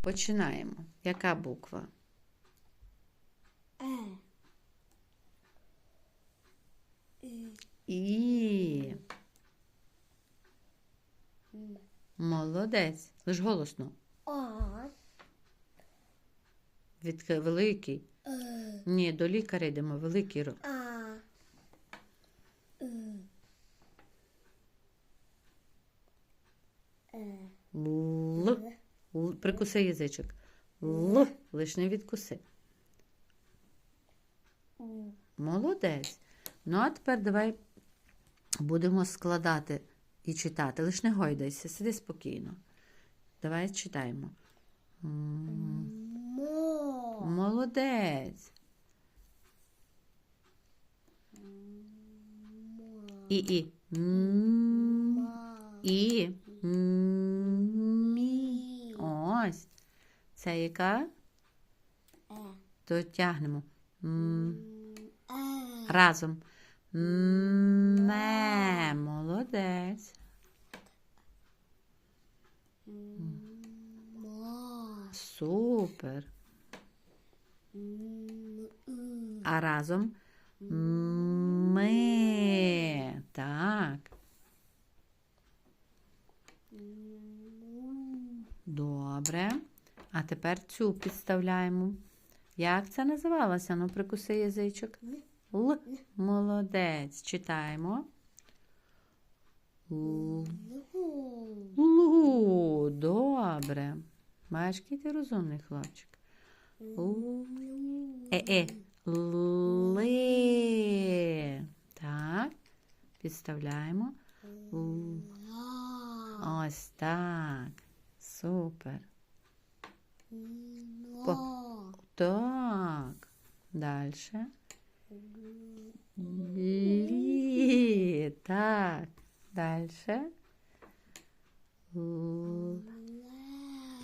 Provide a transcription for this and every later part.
Починаємо. Яка буква? Е. І. Молодець. Лиш голосно. О. Від великий. Е. Ні, до лікаря йдемо. Великий ро. А. Е. Е. Прикуси язичок. Л. Лиш не відкуси. Молодець. Ну, а тепер давай будемо складати і читати. Лиш не гойдайся, сиди спокійно. Давай читаємо. Молодець. І, і. І. Ось. Це яка? Е. То тягнемо. Е. Разом. Ме. Молодець. Мо. Супер. А разом ми. Так. Добре. А тепер цю підставляємо. Як це називалося? Ну, прикуси язичок. Л. Молодець. Читаємо. Л. Лу. Добре. Бачиш, який ти розумний хлопчик. Е-е. Ли. Так. Підставляємо. Ось так. Супер. Ло. Так. Далі. Лі. Так. Далі. Л.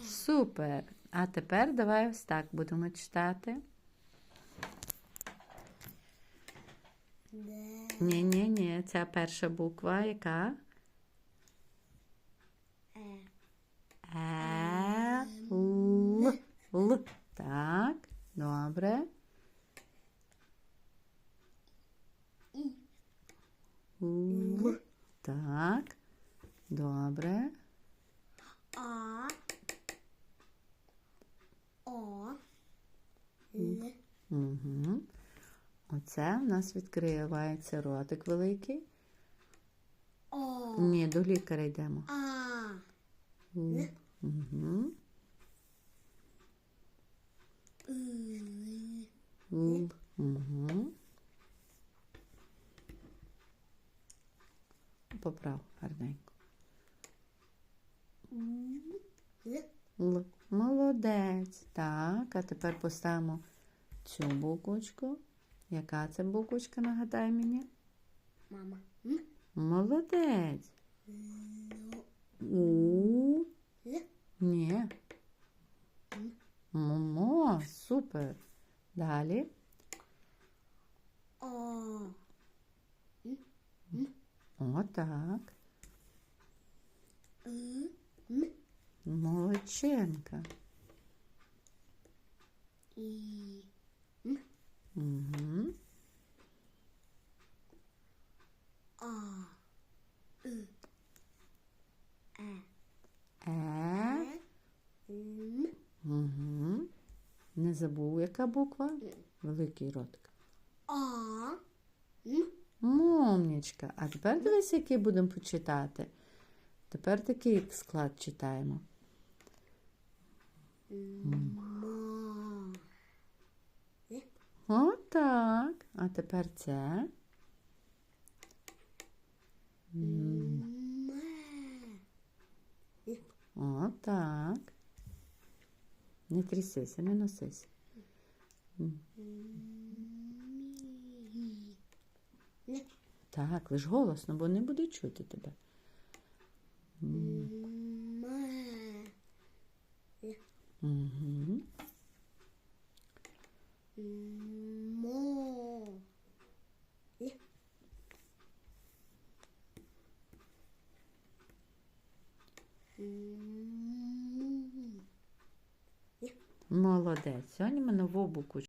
Супер. А тепер давай ось так будемо читати. Ні, ні, ні, ця перша буква, яка? Е. Е, Л. Так, добре. Л. Так. Добре. А. О. Л. Угу. Оце в нас відкривається ротик великий. О. Ні, до лікаря йдемо. А. Угу. У. Л. Угу. Поправ гарненько. Л. Молодець. Так, а тепер поставимо цю буквочку. Яка це буквочка, нагадай мені? Мама. Молодець. У. Ні. Момо, супер. Далі. О. Отак. У. М. Молодчинка. І. Угу. А. Е. Е. Угу. Не забув, яка буква? Великий ротик. А. М. Момнічка. А тепер дивись, який будемо почитати. Тепер такий склад читаємо. Отак. А тепер це. Отак. Не трясися, не носися. Так, лиш голосно, бо не буде чути тебе. Угу. Мо. Молодець. Сьогодні ми нову букву